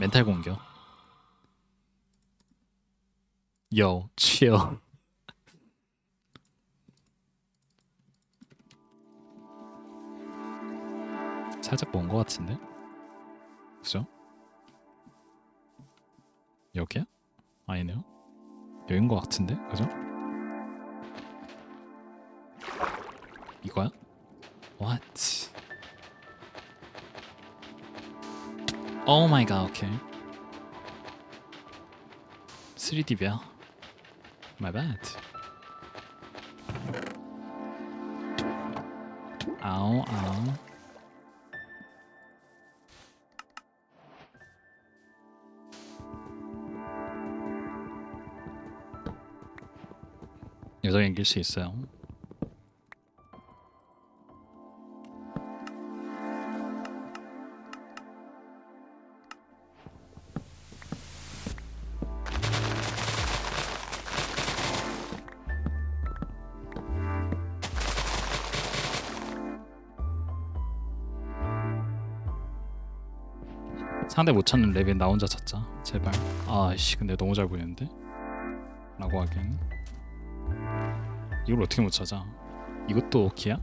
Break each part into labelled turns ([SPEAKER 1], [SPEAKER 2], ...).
[SPEAKER 1] 멘탈 공격. 요, 치어. 살짝 먼 것 같은데? 그죠? 여기야? 아니네요. 여긴 것 같은데? 그죠? 이거야? What? Oh my god, okay. 3D야. My bad. 아우 아우. 여자 이길 수 있어요. 상대 못 찾는 레벨 나 혼자 찾자. 제발. 아씨 근데 너무 잘 보이는데? 라고 하긴. 이걸 어떻게 못 찾아? 이것도 기야?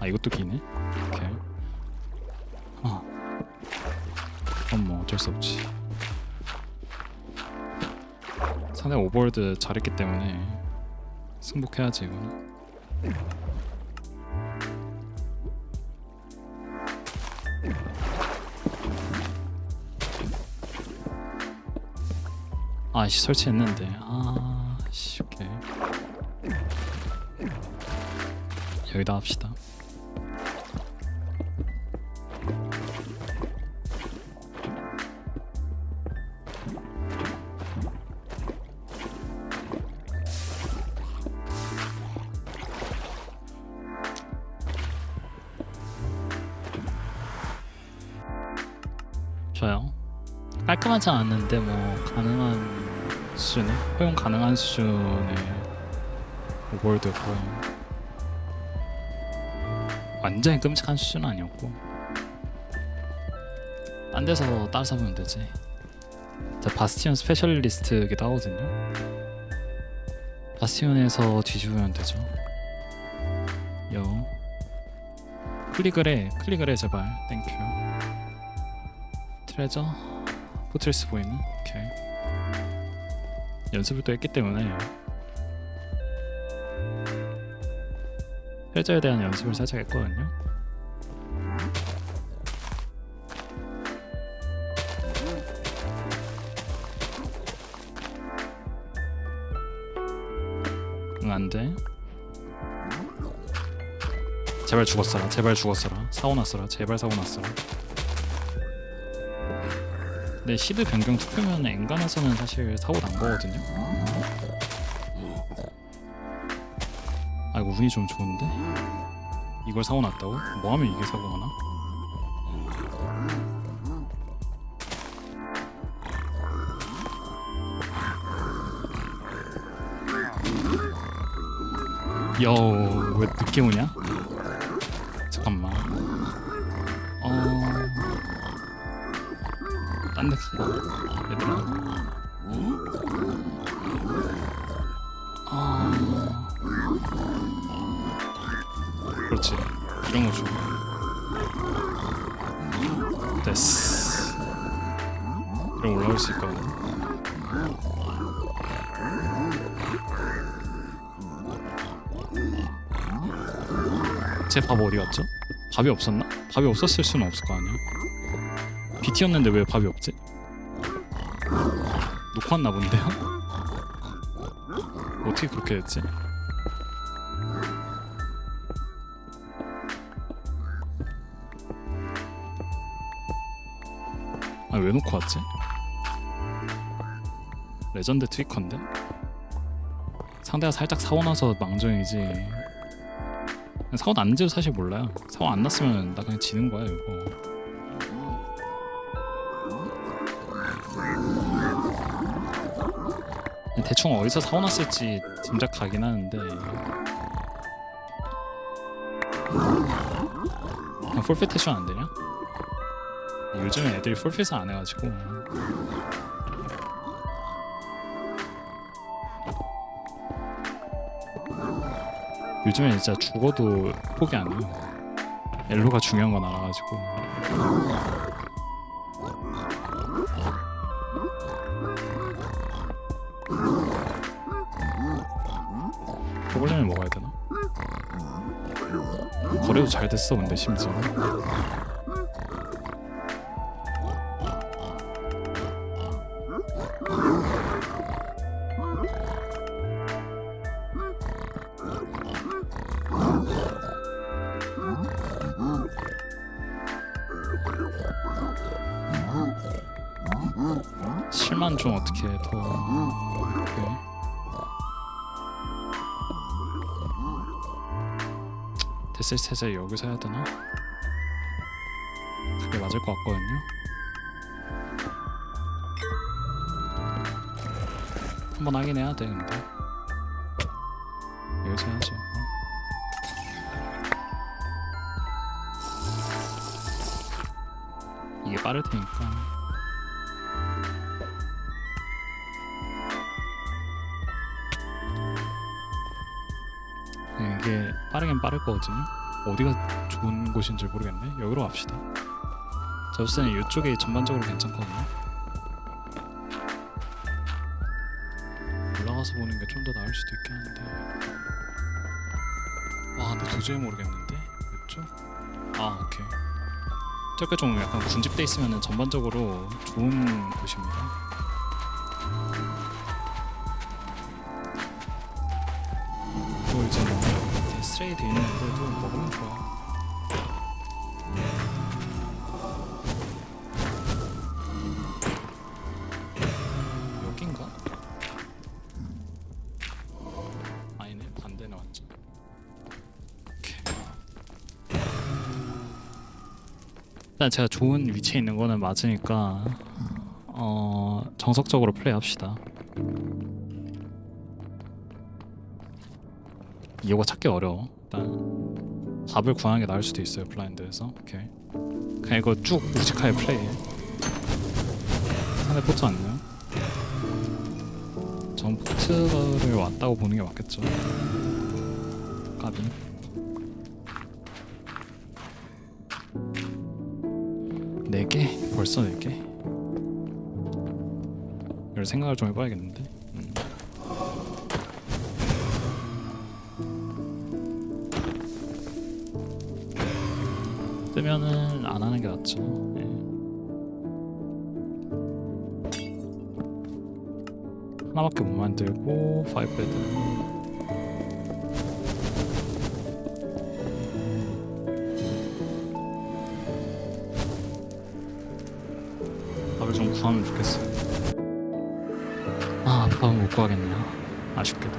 [SPEAKER 1] 아 이것도 기네? 오케이. 아 그럼 뭐 어쩔 수 없지. 상대 오버월드 잘했기 때문에 승복해야지 이거는 아씨 설치했는데. 아씨 오케이. 여기다 합시다. 좋아요 깔끔하지 않은데 뭐 가능한 수준의 허용 가능한 수준의 오버월드였고요 완전히 끔찍한 수준은 아니었고. 딴 데서 따라 잡으면 되지. 자 바스티온 스페셜리스트기도 하거든요. 바스티온에서 뒤집으면 되죠. 요. 클릭을 해. 클릭을 해 제발. 땡큐 트레저 포트리스 보이는 오케이. 연습을 또 했기 때문에 트레저에 대한 연습을 살짝 했거든요. 응 안돼. 제발 죽었어라. 제발 죽었어라. 사고 났어라. 제발 사고 났어라 근데 시드 변경 투표면 엔간에서는 사실 사고 난 거거든요. 아이고 운이 좀 좋은데 이걸 사고 났다고? 뭐 하면 이게 사고가 나? 여왜 늦게 오냐? 얘들아 아 그렇지 이런 거 줘. 됐어 이런 올라올 수 있거든 제 밥 어디 갔죠? 밥이 없었나? 밥이 없었을 수는 없을 거 아니야 BT였는데 왜 밥이 없지? 놓고 왔나 본데요? 어떻게 그렇게 됐지? 아 왜 놓고 왔지? 레전드 트위커인데? 상대가 살짝 사고 나서 망정이지 사고 났는지도 사실 몰라요 사고 안 났으면 나 그냥 지는 거야 이거 대충 어디서 사고 났을지 짐작가긴 하는데 그냥 풀핏 태션 안 되냐? 요즘에 애들이 풀핏을 안 해가지고 요즘에 진짜 죽어도 포기 안 해요. 엘로가 중요한 건 알아가지고 초콜릿을 먹어야 되나? 거래도 잘 됐어 근데 심지어 실만 좀 어떻게 더 오케이. 됐을 세제 여기서 해야 되나? 그게 맞을 것 같거든요. 한번 하긴 해야 돼 근데 여기서 해야죠. 이게 빠를 테니까. 네, 이게 빠르긴 빠를 거거든요. 어디가 좋은 곳인지 모르겠네. 여기로 갑시다. 저 때는 이쪽이 전반적으로 괜찮거든요. 올라가서 보는 게 좀 더 나을 수도 있긴 한데. 와, 근데 도저히 모르겠는데. 이쪽? 아, 오케이. 저게 좀 약간 군집돼 있으면 전반적으로 좋은 곳입니다. 스트레이 돼 있는 애들도 먹으면 좋아. 여긴가? 아니네 맞죠? 오케이. 일단 제가 좋은 위치에 있는 거는 맞으니까 어 정석적으로 플레이합시다. 이거 찾기 어려워. 일단 답을 구하는 게 나을 수도 있어요 블라인드에서. 오케이. 그냥 이거 쭉 우직하게 플레이해. 상대 포트 왔네요. 전 포트를 왔다고 보는 게 맞겠죠. 까비. 네 개? 벌써 네 개? 이럴 생각을 좀 해봐야겠는데. 뜨면은 안 하는 게 낫죠. 예. 하나밖에 못 만들고 파이브 베드. 밥을 좀 구하면 좋겠어요. 아, 밥은 못 구하겠네요. 아쉽게도.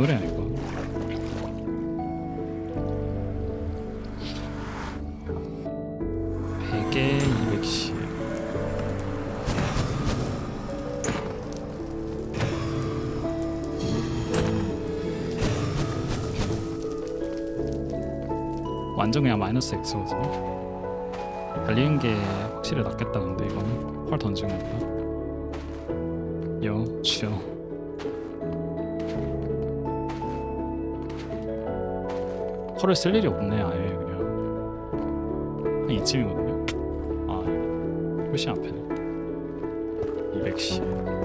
[SPEAKER 1] 노래야 이거? 베개 210 완전 그냥 마이너스 X거든요 달리는 게 확실히 낫겠다 근데 이거는. 펄 던지는 거야 여 주여 펄을 쓸 일이 없네 아예 그냥. 한 이쯤이거든요. 아 훨씬 앞에네. 210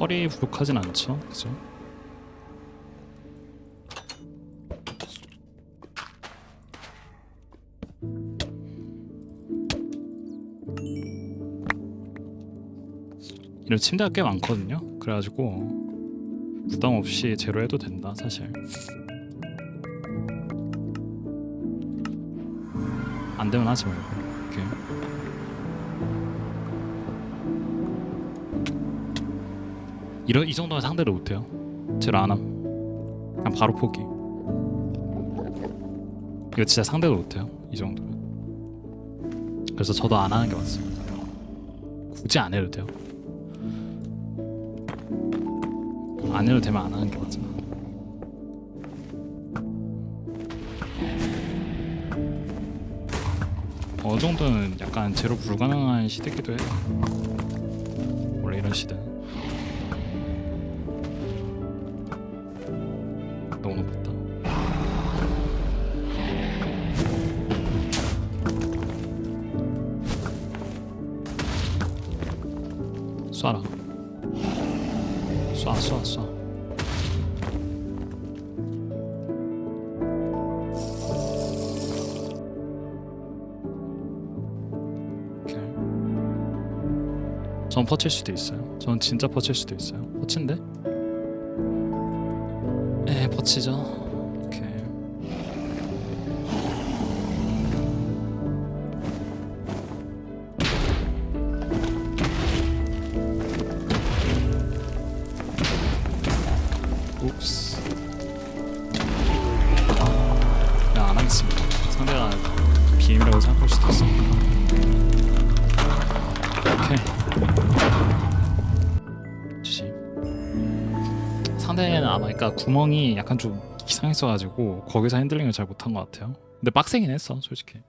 [SPEAKER 1] 펄이 부족하진 않죠 그죠? 이런 침대가 꽤 많거든요. 그래가지고 부담 없이 제로 해도 된다 사실. 안 되면 하지 말고. 이렇게. 이런 이 정도면 상대를 못해요. 제로 안 함. 그냥 바로 포기. 이거 진짜 상대도 못해요. 이 정도면. 그래서 저도 안 하는 게 맞습니다. 굳이 안 해도 돼요. 안 해도 되면 안 하는 게 맞아. 어느 정도는 약간 제로 불가능한 시대기도 해요. 원래 이런 시대. 쏴라. 쏴, 쏴, 쏴. 전 퍼칠 수도 있어요. 전 진짜 퍼칠 수도 있어요. 퍼친데? 에, 퍼치죠. 비밀이라고 생각할 수도 있어. 오케이. 지지. 상대는 아마 그러니까 구멍이 약간 좀 이상했어가지고 거기서 핸들링을 잘 못한 것 같아요. 근데 빡세긴 했어, 솔직히.